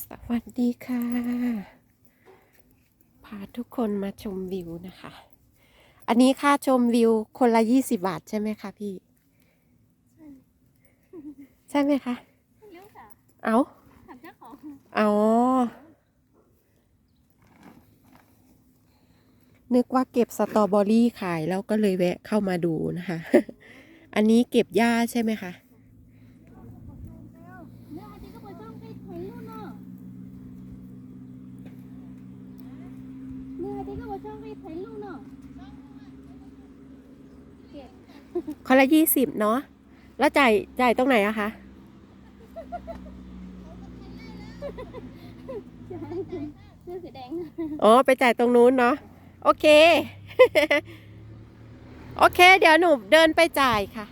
สวัสดีค่ะ พาทุกคนมาชมวิวนะคะ อันนี้ค่าชมวิวคนละยี่สิบาทใช่ไหมคะพี่ ใช่ไหมคะไม่รู้ค่ะเอาถามเจ้าของอ๋อนึกว่าเก็บสตรอเบอรี่ขายแล้วก็เลยแวะเข้ามาดูนะคะ อันนี้เก็บหญ้าใช่ไหมคะ เนี่ยอาทิตย์ก็ไปช่องไปถ่ายรูปเนาะเนี่ยอาทิ ตย์ก็ไปช่องไปถ่ายรูปเนาะเก็บคนละยี่สิบเนาะ แล้วจ่ายจ่ายตรงไหนอะคะใช่เสื้อสีแดงอ๋อ ไปจ่ายตรงนู้นเนาะ โอเค โอเค เดี๋ยวหนูเดินไปจ่ายค่ะ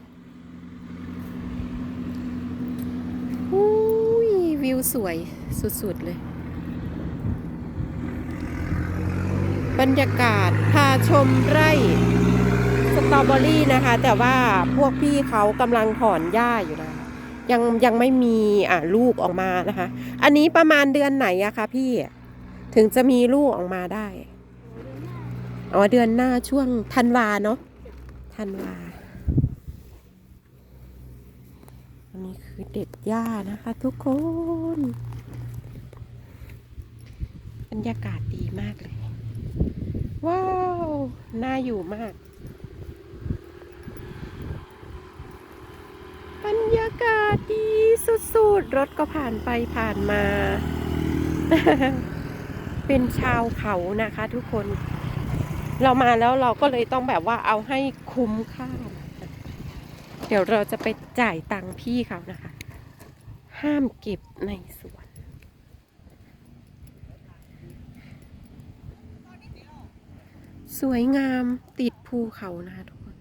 อุ้ยวิวสวยสุดๆเลย บรรยากาศพาชมไร่สตรอเบอรี่นะคะ แต่ว่าพวกพี่เขากำลังถอนหญ้าอยู่นะยังยังไม่มีอะลูกออกมานะคะ อันนี้ประมาณเดือนไหนอะคะพี่ถึงจะมีลูกออกมาได้อ๋อเดือนหน้าช่วงธันวาเนาะธันวาอันนี้คือเด็ดหญ้านะคะ ทุกคน บรรยากาศดีมากเลย ว้าว น่าอยู่มาก บรรยากาศดีสุดๆ รถก็ผ่านไปผ่านมา เป็นชาวเขานะคะทุกคน เรามาแล้วเราก็เลยต้องแบบว่าเอาให้คุ้มค่า เดี๋ยวเราจะไปจ่ายตังค์พี่เขานะคะ ห้ามเก็บในสวน สวยงามติดภูเขานะคะทุกคน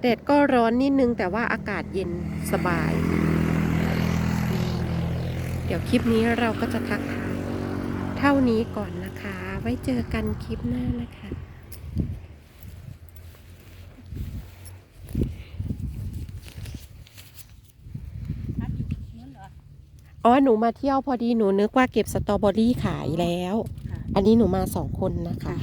แดดก็ร้อนนิดนึงแต่ว่าอากาศเย็นสบาย เดี๋ยวคลิปนี้เราก็จะทักทายเท่านี้ก่อนนะคะ ไว้เจอกันคลิปหน้านะคะ อ๋อ หนูมาเที่ยวพอดีหนูนึกว่าเก็บสตรอเบอรี่ขายแล้ว อันนี้หนูมาสองคนนะคะ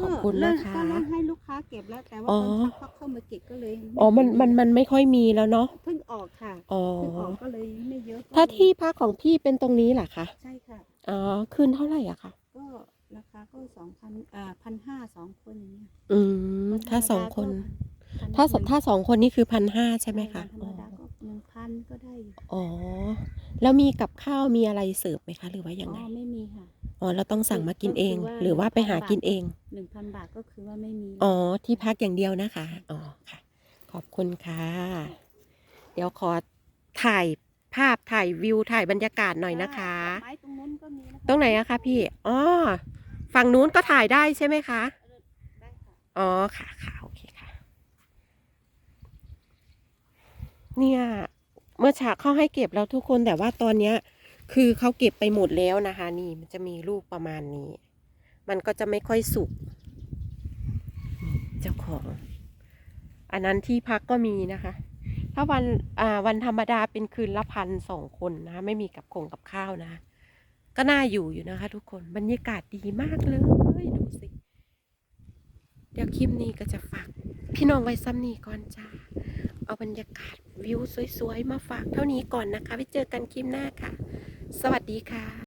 ขอบคุณนะคะ ก็เริ่มให้ลูกค้าเก็บแล้วแต่ว่าอ๋อ คนเขาเข้ามาเก็บก็เลยอ๋อ มัน มัน มันไม่ค่อยมีแล้วเนาะ เพิ่งออกค่ะอ๋อ เพิ่งออกก็เลยไม่เยอะก็ถ้าเลยที่พักของพี่เป็นตรงนี้เหรอคะ ใช่ค่ะ อ๋อ คืนเท่าไหร่อะคะ ก็ราคาก็สองพันอ่าพันห้าสองคนอย่างเงี้ยอืม ถ้าสองคนพันถ้าสถ้าสองคนนี่คือพันห้าใช่ไหมคะ ธรรมดาก็หนึ่งพันก็ได้อยู่อ๋อ แล้วมีกับข้าวมีอะไรเสิร์ฟไหมคะ หรือว่ายังไง อ๋อไม่มีค่ะ อ๋อเราต้องสั่งมากินเองก็คือว่าหรือว่าไปหากินเองหนึ่งพันบาทก็คือว่าไม่มีอ๋อที่พักอย่างเดียวนะคะอ๋อค่ะ ขอบคุณค่ะ เดี๋ยวขอถ่ายภาพถ่ายวิวถ่ายบรรยากาศหน่อยนะคะ ไม้ตรงนู้นก็มีนะคะตรงไหนอะคะพี่อ๋อฝั่งนู้นก็ถ่ายได้ใช่ไหมคะได้ค่ะอ๋อค่ะค่ะโอเคค่ะ เนี่ย เมื่อเช้าเขาให้เก็บแล้วทุกคนแต่ว่าตอนเนี้ย คือเขาเก็บไปหมดแล้วนะคะ นี่มันจะมีลูกประมาณนี้ มันก็จะไม่ค่อยสุกเจ้าของ อันนั้นที่พักก็มีนะคะ ถ้าวันอ่าวันธรรมดาเป็นคืนละพันสองคนนะ ไม่มีกับคงกับข้าวนะ ก็น่าอยู่อยู่นะคะ ทุกคนบรรยากาศดีมากเลยดูสิเดี๋ยวคลิปนี้ก็จะฝากพี่น้องไว้ซ้ำนี้ก่อนจ้า เอาบรรยากาศวิวสวยๆ มาฝากเท่านี้ก่อนนะคะไว้เจอกันคลิปหน้าค่ะ สวัสดีค่ะ